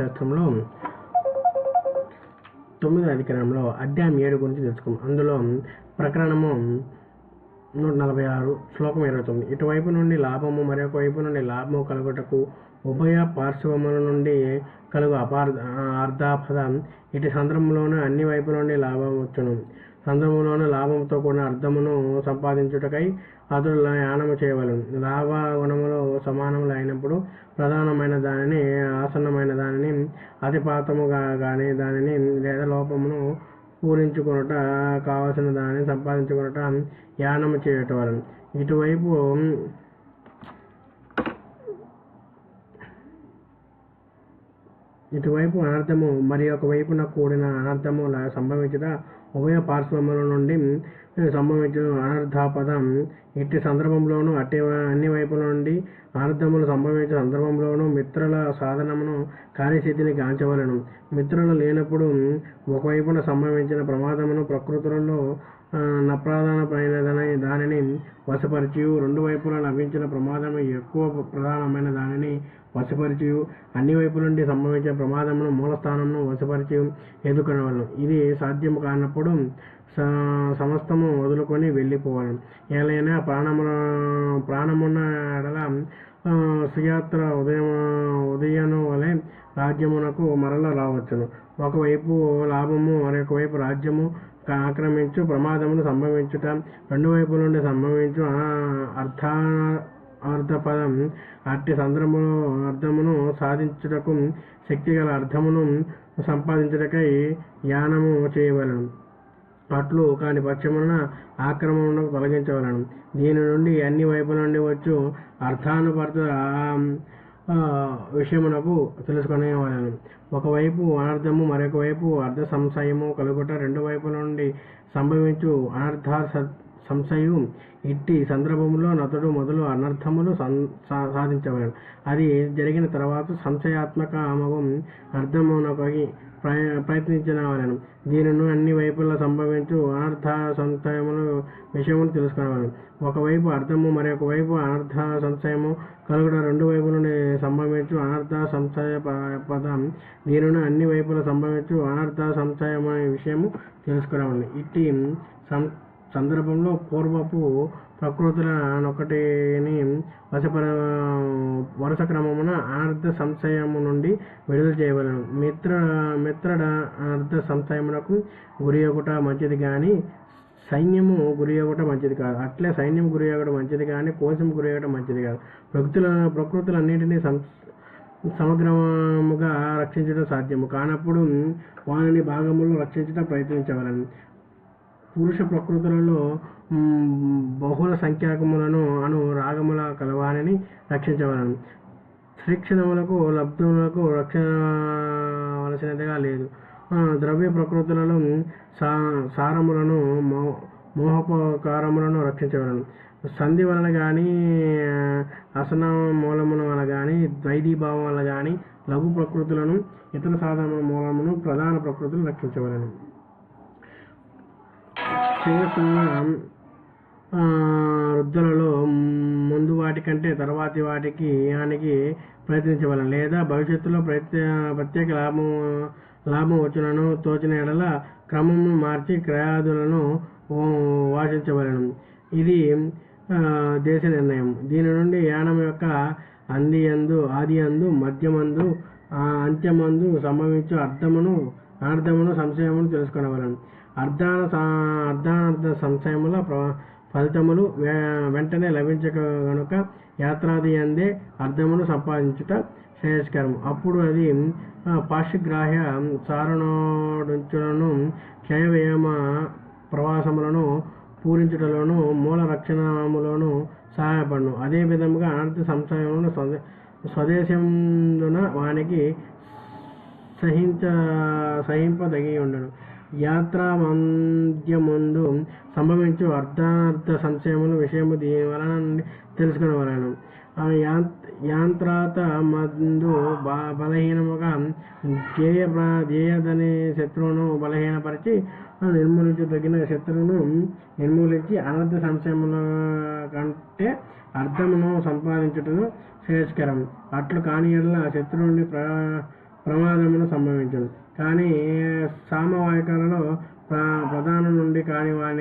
శాస్త్రంలో తొమ్మిదో అధికరణంలో అధ్యాయం ఏడు గురించి తెలుసుకుందాం. అందులో ప్రకరణము నూట నలభై ఆరు శ్లోకం ఇరవై తొమ్మిది. ఇటువైపు నుండి లాభము మరొక వైపు నుండి లాభము కలుగుటకు ఉభయ పార్శ్వముల నుండి కలుగు అపార్థ అర్ధాపద ఇటు సందర్భంలోనూ అన్ని వైపు నుండి లాభం వచ్చును. సందర్భంలోనూ లాభంతో కూడిన అర్థమును సంపాదించుటకై అతడు యానము చేయవలను. లాభ గుణములు సమానములు అయినప్పుడు ప్రధానమైన దానిని అతిపాతముగా కానీ దానిని లేదా లోపమును పూరించుకొనుట కావలసిన దానిని సంపాదించుకొనుట యానము చేయటం వలన. ఇటువైపు ఇటువైపు అనర్థము మరి ఒక వైపున కూడిన అనర్థము లా- సంభవించుట ఉభయ పార్శ్వముల నుండి సంభవించిన. అనర్థాపదం ఇట్టి సందర్భంలోనూ అట్టి అన్ని వైపుల నుండి అనర్థములు సంభవించిన సందర్భంలోనూ మిత్రుల సాధనమును కార్యసిద్ధిని గాంచవలను. మిత్రులు లేనప్పుడు ఒకవైపున సంభవించిన ప్రమాదమును ప్రకృతులలో నప్రాధానమైనది నప్రధానమైనదని దానిని వశపరిచియు. రెండు వైపులా లభించిన ప్రమాదం ఎక్కువ ప్రధానమైన దానిని వశపరిచియు. అన్ని వైపుల నుండి సంభవించే ప్రమాదమును మూలస్థానమును వశపరిచి ఎదుర్కొనవలను. ఇది సాధ్యము కానప్పుడు స- సమస్తము వదులుకొని వెళ్ళిపోవాలి ఏలైనా ప్రాణముల ప్రాణమున్న ఎడల బస్సుయాత్ర సుయాత్ర ఉదయం ఉదయను వలె రాజ్యమునకు మరల రావచ్చును. ఒకవైపు లాభము మరొక వైపు రాజ్యము కా- ఆక్రమించు ప్రమాదమును సంభవించుట. రెండు వైపు నుండి సంభవించు అర్థ అర్థపదం. అట్టి సందర్భంలో అర్థమును సాధించుటకు శక్తి గల అర్థమును సంపాదించుటకై యానము చేయవలను. పట్లు కాని పక్షమున ఆక్రమణను తొలగించవలను. దీని నుండి అన్ని వైపుల నుండి వచ్చు అర్థానుపర్త విషయమునకు తెలుసుకునేవాళ్ళను ఒకవైపు అనర్థము మరొక వైపు అర్ధ సంశయము కలుగుట రెండు వైపుల నుండి సంభవించు అనర్థ సంశయు ఇట్టి సందర్భంలో నతుడు మొదలు అనర్థములు సం- సా- అది జరిగిన తర్వాత సంశయాత్మక అమగం అర్థమునకి ప్రయ ప్రయత్నించిన వాళ్ళను దీనిని అన్ని వైపులా సంభవించు అనర్థ సంశయములు విషయమును తెలుసుకునేవారు ఒకవైపు అర్థము మరొక వైపు అనర్థ సంశయము కలుగుట రెండు వైపుల నుండి సంభవించు అనర్థ సంశయ పదం. దీనిని అన్ని వైపులా సంభవించు అనర్థ సంశయం విషయము తెలుసుకునేవాడిని ఇట్టి సం సందర్భంలో పూర్వపు ప్రకృతులనొకటిని వశపర వరుస క్రమమున అనర్థ సంశయము నుండి విడుదల చేయవలను. మిత్ర మిత్రడ అనర్థ సంశయమునకు గురి ఒకట మంచిది కానీ సైన్యము గురి అవ్వటం మంచిది కాదు. అట్లే సైన్యం గురి ఒకటి మంచిది కానీ కోశం గురి మంచిది కాదు. ప్రకృతుల ప్రకృతులన్నింటినీ సం సమగ్రముగా రక్షించడం సాధ్యము. కానప్పుడు వారిని భాగములు రక్షించడం ప్రయత్నించవలను. పురుష ప్రకృతులలో బహుళ సంఖ్యాకములను అను రాగముల కలవాణిని రక్షించవలను. శ్రీక్షణములకు లబ్ధములకు రక్షవలసినదిగా లేదు. ద్రవ్య ప్రకృతులలో సా సారములను మో మోహపకారములను రక్షించవలను. సంధి వలన కానీ అసన మూలముల వలన కానీ ద్వైదీభావం వలన కానీ లఘు ప్రకృతులను ఇతర సాధన మూలమును ప్రధాన ప్రకృతులను రక్షించవలను. చేసిన వృద్ధులలో ముందు వాటి కంటే తర్వాతి వాటికి యానికి ప్రయత్నించవలను లేదా భవిష్యత్తులో ప్రత్యే ప్రత్యేక లాభం లాభం వచ్చునను తోచిన ఎడల క్రమమును మార్చి క్రయాదులను ఓ, వాసించవలను ఇది దేశ నిర్ణయం. దీని నుండి యానం యొక్క అంది అందు ఆది అందు మధ్యమందు అంత్యమందు సంభవించు అర్థమును అర్థమును సంశయమును తెలుసుకొనవలను అర్ధాన సా- సంశయముల ప్ర- ఫలితములు వె- వెంటనే లభించక గనుక యాత్రాది అందే అర్థమును సంపాదించుట శ్రేయస్కరం అప్పుడు అది ఆ, పార్శ్వగ్రాహ్య సారణోడుచులను క్షయవ్యామ ప్రవాసములను పూరించుటలోను మూల రక్షణములోను సహాయపడును. అదే విధముగా అనర్థ సంశయములను స్వదే స్వదేశందున వానికి సహించ సహింపదగి ఉండను యాత్రమంద్యముందు సంభవించు అర్ధార్థ సంశయముల విషయము దీని వలన నుండి తెలుసుకునవలను ఆ యాంత్రాత మందు బ బలహీనముగా ధ్యేయ ప్ర- ధ్యేయదని శత్రువును బలహీనపరిచి నిర్మూలించదగిన శత్రువును నిర్మూలించి అనర్థ సంశయముల కంటే అర్థమును సంపాదించుటను శ్రేయస్కరం. అట్లు కాని ఎడల శత్రువుని ప్ర ప్రమాదమును సంభవించును కానీ సామవాయికాలలో ప్ర ప్రధాన నుండి కాని వాని